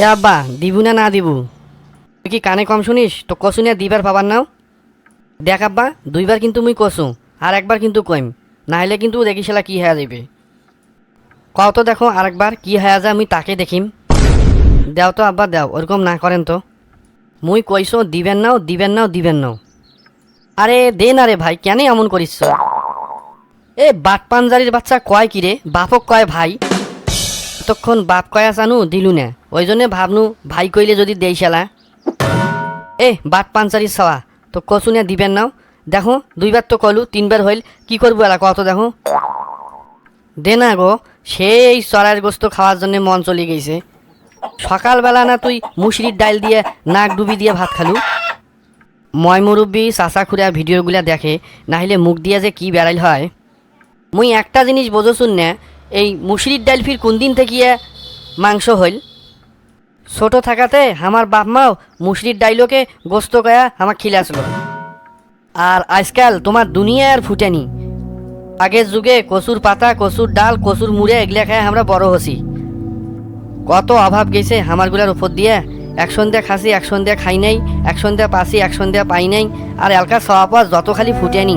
এ আব্বা, দিবু না না দিবু? তুই কি কানে কম শুনিস? তো কসু নিয়ে দিবার পাবার নাও। দেখ আব্বা, দুইবার কিন্তু মুই কসু, আর একবার কিন্তু কইম। না হলে কিন্তু দেখি শালা কি হয়ে যাবে কত দেখো আরেকবার কি হয়ে যায় আমি তাকে দেখিম। দেও তো আব্বা, দেও, ওরকম না করেন তো। মুই কইছো দিবেন নাও দিবেন নাও দিবেন নাও। আরে, দে না রে ভাই, কেন এমন করিস? এ বাট পাঞ্জারির বাচ্চা কয় কি রে বাপক কয় ভাই? তখন বাপ কয়া জানু দিলু না। ওই জন্যে ভাবনু, ভাই কইলে যদি দেই শালা। এ বাট পাঞ্চারি ছাওয়া তো কচুনে দিবেন নাও? দেখো দুইবার তো কলু তিনবার হইল, কি করব এলা কত দেখো। দে না গো, সেই চড়াইয়ের গোস্ত খাওয়ার জন্য মন চলে গেছে সকালবেলা না তুই মুসরির ডাইল দিয়ে, নাক ডুবি দিয়ে ভাত খালু। ময় মুরব্বী চাচা খুঁড়া ভিডিওগুলা দেখে, নাহিলে মুখ দিয়ে যে কি বেড়াইল হয়। মুই একটা জিনিস বোঝো না এই মুসরির ডাইল ফির কোন দিন থেকে মাংস হইল? ছোট থাকাতে আমার বাপ মাও মুসরির ডাইলকে গোস্ত গয়া আমার খিলাসলো আর আজকাল তোমার দুনিয়া আর ফুটেনি আগের যুগে কচুর পাতা, কচুর ডাল, কচুর মুড়ে এগুলা খায় আমরা বড় হসি। কত অভাব গেছে হামারগুলার উপর দিয়ে। এক সন্ধ্যা খাসি, এক সন্ধ্যা খাই নাই, এক সন্ধ্যা পাসি, এক সন্ধ্যা পাই নাই। আর এলকা সওয়াপাস যত খালি ফুটেনি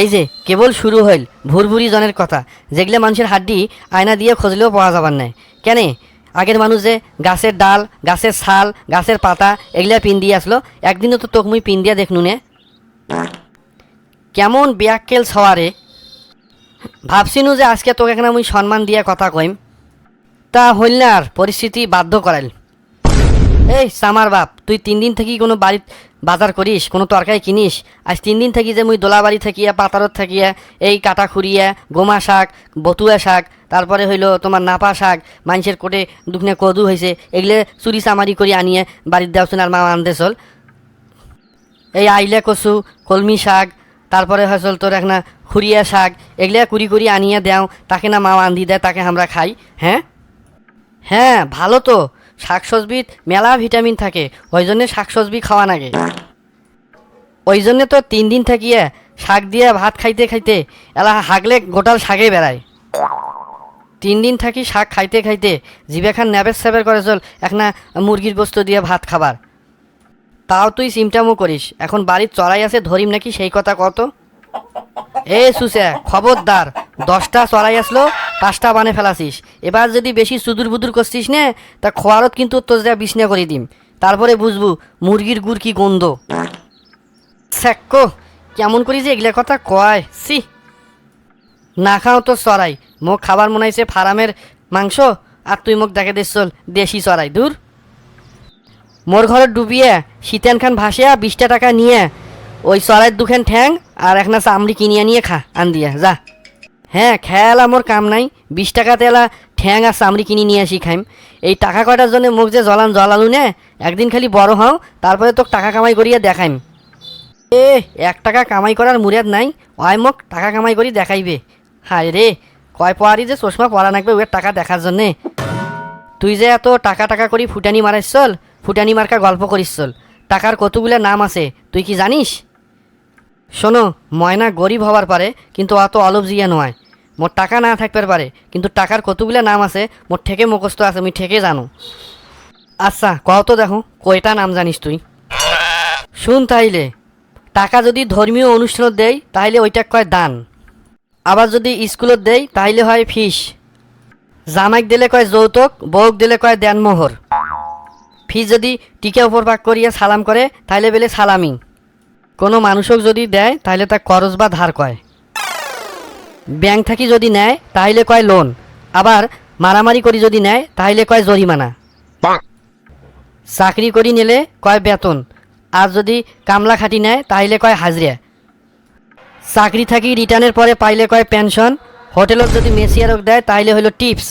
এই যে, কেবল শুরু হইল, ভুরভুরি জনের কথা। যেগুলো মানুষের হাড্ডি আয়না দিয়ে খুঁজলেও পাওয়া যাবার নাই। কেনে? আগের মানুষ যে গাছের ডাল, গাছের ছাল, গাছের পাতা, এগুলা পিন দিয়ে আসলো, একদিনও তো তোক মুই পিন দিয়া দেখনু নে। কেমন ব্যাককেল সওয়ারে ভাবছিনু যে আজকে তোকে এখানে মুই সম্মান দিয়ে কথা কইম। তা হইল না আর, পরিস্থিতি বাধ্য করাইল। এই, সামার বাপ, তুই তিন দিন থেকে কোনো বাড়িত বাজার করিস, কোনো তরকারি কিনিস। আজ তিন দিন থাকি যে মুই দোলাবাড়ি থাকিয়া পাতারত থাকিয়া, এই কাটা খুঁড়িয়া, গোমা শাক, বতুয়া শাক, তারপরে হইল তোমার নাপা শাক মানুষের কোটে দুখনে কদু হয়েছে এগুলো চুরি চামারি করে আনিয়ে বাড়ির দেওয়া আর মা আনতে চল। এই আইলে কচু, কলমি শাক, তারপরে হয়েছিল তোর এক না খুরিয়া শাক, এগুলা কুড়ি কুড়ি আনিয়ে দেও, তাকে না মা আন্ধি দেয়, তাকে আমরা খাই হ্যাঁ? হ্যাঁ ভালো তো। শাকসবজির মেলা ভিটামিন থাকে। ওই জন্যে শাকসবজি খাওয়া লাগে ওই জন্যে তো তিন দিন থাকিয়ে শাক দিয়ে ভাত খাইতে খাইতে এলা হাগলে গোটাল শাকে বেড়ায়। তিন দিন থাকি শাক খাইতে খাইতে জিবে খান স্যাবের করে চল এক না মুরগির বস্তু দিয়ে ভাত খাবার। তাও তুই সিমটামও করিস, এখন বাড়ির চড়াই আছে, ধরিম নাকি সেই কথা কত এ সুসে, খবরদার, দশটা চড়াই আসলো পাঁচটা বানে ফেলাছিস। এবার যদি বেশি সুদুর বুদুর করছিস নে, তা খোয়ারত কিন্তু তোর যা বিছনা করে দিম। তারপরে বুঝবু, মুরগির গুড় কি গন্ধ। স্যাক্কো কেমন করি যে এগুলা কথা কয়। সি না খাও তো চড়াই। মোক খাবার মনে হয়েছে ফার্মের মাংস, আর তুই মোক দেখে দিস চল, দেশি চড়াই। দূর। মোর ঘরে ডুবিয়ে, শীতেন খান ভাসিয়া বিশটা টাকা নিয়ে, ওই চড়াইয়ের দুখান ঠ্যাং, আর এক না চামড়ি কিনিয়ে নিয়ে খা, আন দিয়া, যা। হ্যাঁ খেয়ালা মোর কাম নাই। বিশ টাকা তেলা ঠ্যাং আর চামড়ি কিনে নিয়ে আসি খাইম। এই টাকা কয়টার জন্য মুখ যে জলান জলালু নে, একদিন খালি বড় হও, তারপরে তোকে টাকা কামাই করিয়া দেখাইম। এ, এক টাকা কামাই করার মুরাদ নাই ওই মোক টাকা কামাই করি দেখাইবে। হায় রে, কয় পয়ারি যে চশমা পরা নাকবে ওর টাকা দেখার জন্যে। তুই যে এত টাকা টাকা করি ফুটানি মারাইস চল, ফুটানি মার্কা গল্প করিস চল। টাকার কতগুলো নাম আছে, তুই কি জানিস? শোনো, ময়না গরিব হবার পারে, কিন্তু অত অলপ জিয়া নয়। মোর টাকা না থাকতে পারে, কিন্তু টাকার কতগুলো নাম আছে, মোর ঠেকে মুখস্থ আছে আমি ঠেকে জানো। আচ্ছা কত দেখো, কয়টা নাম জানিস তুই? শুন তাইলে, টাকা যদি ধর্মীয় অনুষ্ঠানত দেয় তাহলে ওইটা কয় দান। আবার যদি স্কুলত দেয় তাহলে হয় ফিস। জামাইক দিলে কয় যৌতুক, বউক দিলে কয় দেনমোহর। ফি যদি টিকা উপর পাক করিয়া সালাম করে তাহলে বেলে সালামি। কোনো মানুষক যদি দেয় তাহলে তা করজ বা ধার কয়। ব্যাংক থাকি যদি নেয় তাহলে কয় লোন আবার মারামারি করি যদি নেয় তাহলে কয় জরিমানা। চাকরি করি নিলে কয় বেতন। আর যদি কামলা খাটি নেয় তাহলে কয় হাজরিয়া চাকরি থাকি রিটার্নের পরে পাইলে কয় পেনশন। হোটেলত যদি মেসিয়ারক দেয় তাহলে হলো টিপস।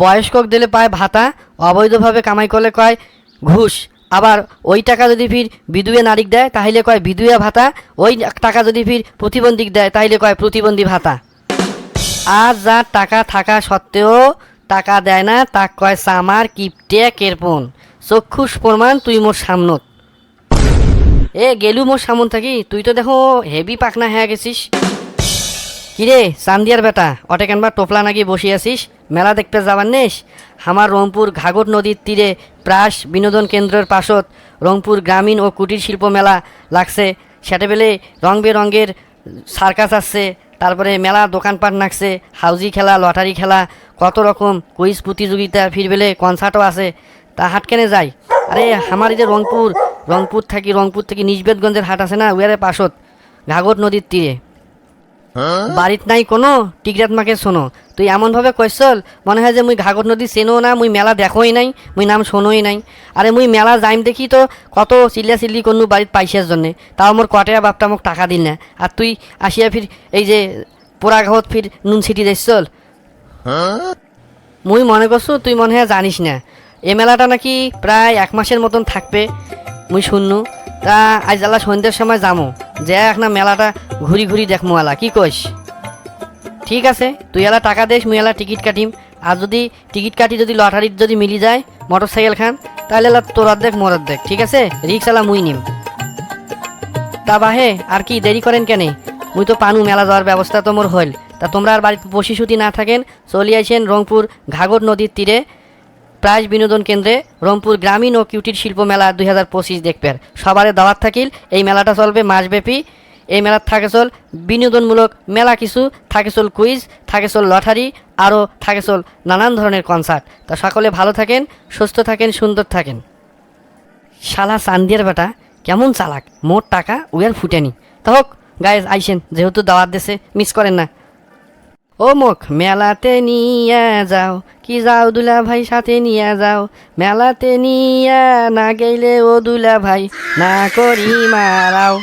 বয়স্কক দিলে পায় ভাতা অবৈধভাবে কামাই করলে কয় ঘুষ। আবার ওই টাকা যদি ফির বিধুয়ে নারীক দেয়, তাহলে কয় বিধুয়া ভাতা? ওই টাকা যদি ফির প্রতিবন্ধীক দেয়, তাহলে কয় প্রতিবন্ধী ভাতা? আর যার টাকা থাকা সত্ত্বেও টাকা দেয় না তা কয় সামার কিপটে কেরপন। চক্ষুষ প্রমাণ তুই মোর সামনত। এ গেলু মোর সামন থাকি, তুই তো দেখো হেভি পাখনা হয়ে গেছিস। কিরে চান্দিয়ার বেটা, অটে কেনবা টোপলা নাকি আছিস? মেলা দেখতে যাবার নেস? আমার রংপুর ঘাগর নদীর তীরে প্রাস বিনোদন কেন্দ্রের পাশত রংপুর গ্রামীণ ও কুটির শিল্প মেলা লাগছে। সেটা বেলে রং বেরঙের সার্কাস আসছে। তারপরে মেলা দোকানপাট নাকছে হাউজি খেলা, লটারি খেলা, কত রকম কুইজ প্রতিযোগিতা, ফির বেলে কনসার্টও আছে। তা হাট কেনে যাই? আরে আমার যে রংপুর রংপুর থাকি, রংপুর থেকে নিজবেদগঞ্জের হাট আছে না, উয়ারে পাশত ঘাগর নদীর তীরে। বাড়িত নাই কোনো, টিকরাত মাকে শোনো। তুই এমনভাবে কৈশল মনে হয় যে মুই ঘাগর নদী চেনো না, মুই মেলা দেখোই নাই, মুই নাম শোনোই নাই। আরে মুই মেলা যাইম দেখি তো, কত চিল্লা চিল্লি কোনো বাড়িত পাইছিয়ার জন্যে তাও মোর কটেয়া বাপটা মোক টাকা দিল না। আর তুই আসিয়া ফির এই যে পোড়া ঘাবত ফির নুন ছিটি চল। মুই মনে করছ, তুই মনে হয় জানিস না। এ মেলাটা নাকি প্রায় এক মাসের মতন থাকবে, মুই শুননু। তা আজ জ্বালা সন্ধ্যের সময় যামো। যে এক না মেলাটা ঘুরি ঘুরি দেখমু আলা কি কইস? ঠিক আছে, তুই এলা টাকা দেস, মুই এলা টিকিট কাটিম। আর যদি টিকিট কাটি যদি লটারির যদি মিলি যায় মোটর সাইকেল খান, তাহলে এলা তোর দেখ মোর দেখ ঠিক আছে? রিক্স এলা মুই নিম। তা বাহে, আর কি, দেরি করেন কেনে? মুই তো পানু মেলা যাওয়ার ব্যবস্থা তো মোর হইল। তা তোমরা আর বাড়িতে বসি সুতি না থাকেন, চলে আইছেন রংপুর ঘাগর নদীর তীরে। প্রাইজ বিনোদন কেন্দ্রে রংপুর গ্রামীণ ও কিউটির শিল্প মেলা দুই হাজার পঁচিশ দেখবেন। সবারে দাওয়াত থাকিল, এই মেলাটা চলবে মাসব্যাপী। এই মেলার থাকে চল বিনোদনমূলক মেলা কিছু থাকে চল কুইজ থাকে চল লটারি আরও থাকে চল নানান ধরনের কনসার্ট তা সকলে ভালো থাকেন, সুস্থ থাকেন, সুন্দর থাকেন। শালা চান্দিয়ার বেটা, কেমন চালাক, মোট টাকা উয়ার ফুটেনি। তা হোক গায়ে আইসেন, যেহেতু দাওয়াত দেশে মিস করেন না। ও মুখ, মেলাতে নিয়ে যাও। কি যাও দুলা ভাই সাথে নিয়ে যাও। মেলাতে নিয়ে না গেলে ও দুলা ভাই না করি মারাও।